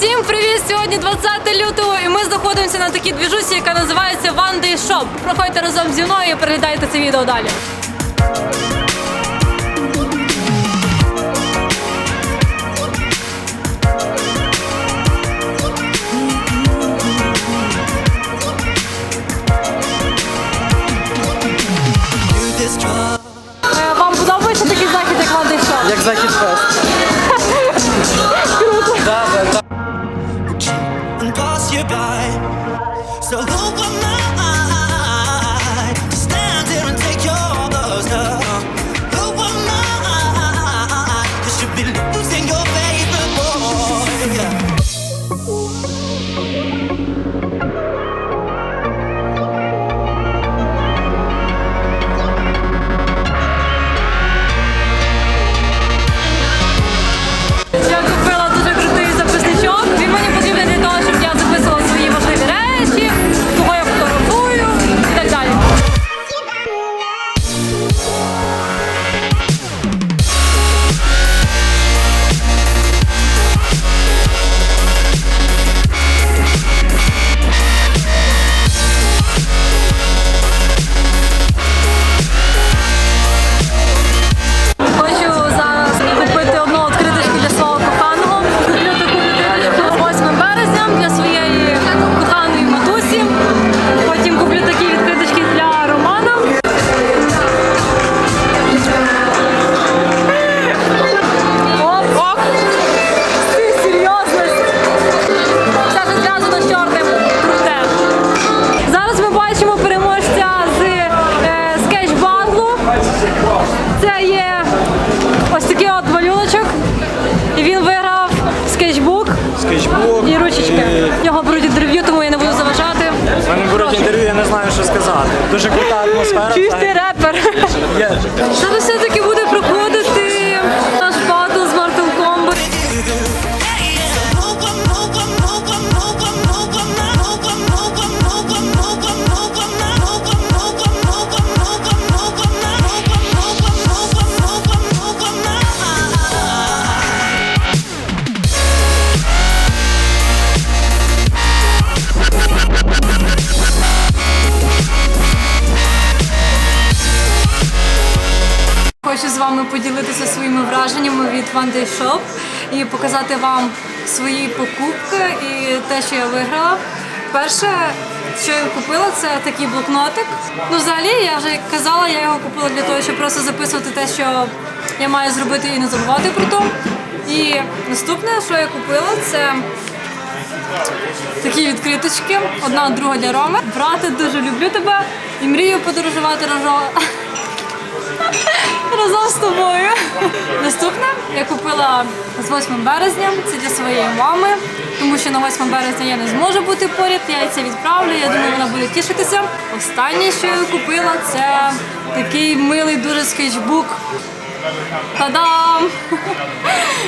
Всім привіт! Сьогодні 20 лютого, і ми знаходимося на такій двіжусі, яка називається One Day Проходьте разом зі мною і переглядайте це відео далі. strong малюночок. І він виграв скетчбук. Скетчбук. І ручечки. В нього беруть інтерв'ю, тому я не буду заважати. У мене беруть інтерв'ю, я не знаю, що сказати. Дуже крута атмосфера. Чуєш репер. Що ти вами поділитися своїми враженнями від One Day Shop і показати вам свої покупки і те, що я виграла. Перше, що я купила, це такий блокнотик. Ну, взагалі, я вже казала, я його купила для того, щоб просто записувати те, що я маю зробити і не забувати про то. І наступне, що я купила, це такі відкриточки. Одна друга для Роми. Брате, дуже люблю тебе і мрію подорожувати разом. З тобою. Наступне я купила з 8 березня. Це для своєї мами, тому що на 8 березня я не зможу бути поряд. Я це відправлю. Я думаю, вона буде тішитися. Останнє, що я купила, це такий милий дуже скетчбук. Та-дам!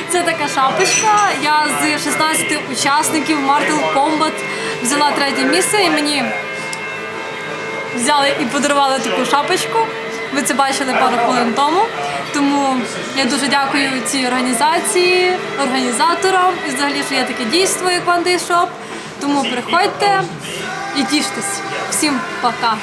Це така шапочка. Я з 16 учасників Mortal Kombat взяла третє місце і мені взяли і подарували таку шапочку. Ви це бачили пару хвилин тому. Тому я дуже дякую цій організації, організаторам і взагалі, що є таке дійство, як Вандей Шоп. Тому приходьте і тіштесь. Всім пока!